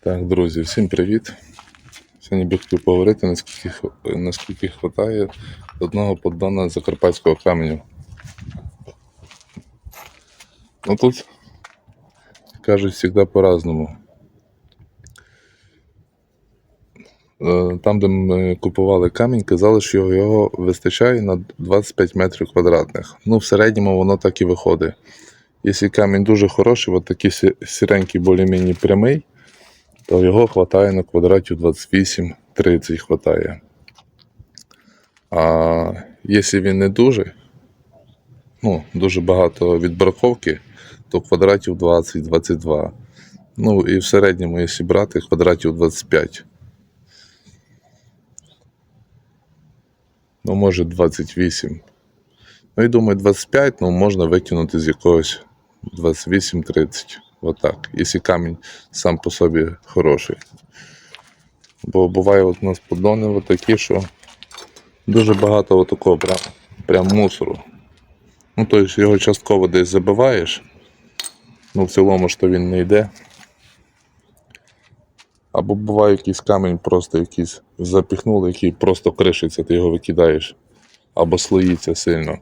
Так, друзі, всім привіт. Сьогодні би хотів поговорити, наскільки, наскільки вистачає одного поддона закарпатського каменю. Ну тут кажуть завжди по-разному. Е, Там, де ми купували камінь, казали, що його, його вистачає на 25 метрів квадратних. Ну, в середньому воно так і виходить. Якщо камінь дуже хороший, от такий сіренький, більш-менш прямий, то його хватає на квадратів 28-30 хватає. А якщо він не дуже, ну, дуже багато відбраковки, то квадратів 20-22. Ну і в середньому, якщо брати, квадратів 25. Ну, може 28. Ну і думаю, 25, ну, можна витягнути з якогось 28-30. Отак. Якщо камінь сам по собі хороший. Бо буває от у нас поддони такі, що дуже багато такого прям, прям мусору. Ну, тобто його частково десь забиваєш, ну в цілому то він не йде. Або буває якийсь камінь, просто якийсь запіхнули, який просто кришиться, ти його викидаєш. Або слоїться сильно.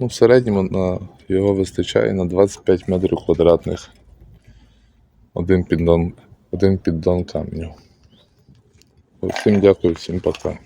Ну, в середньому на його вистачає на 25 метрів квадратних. Один піддон, один піддон каменю. Всім дякую, всім пока.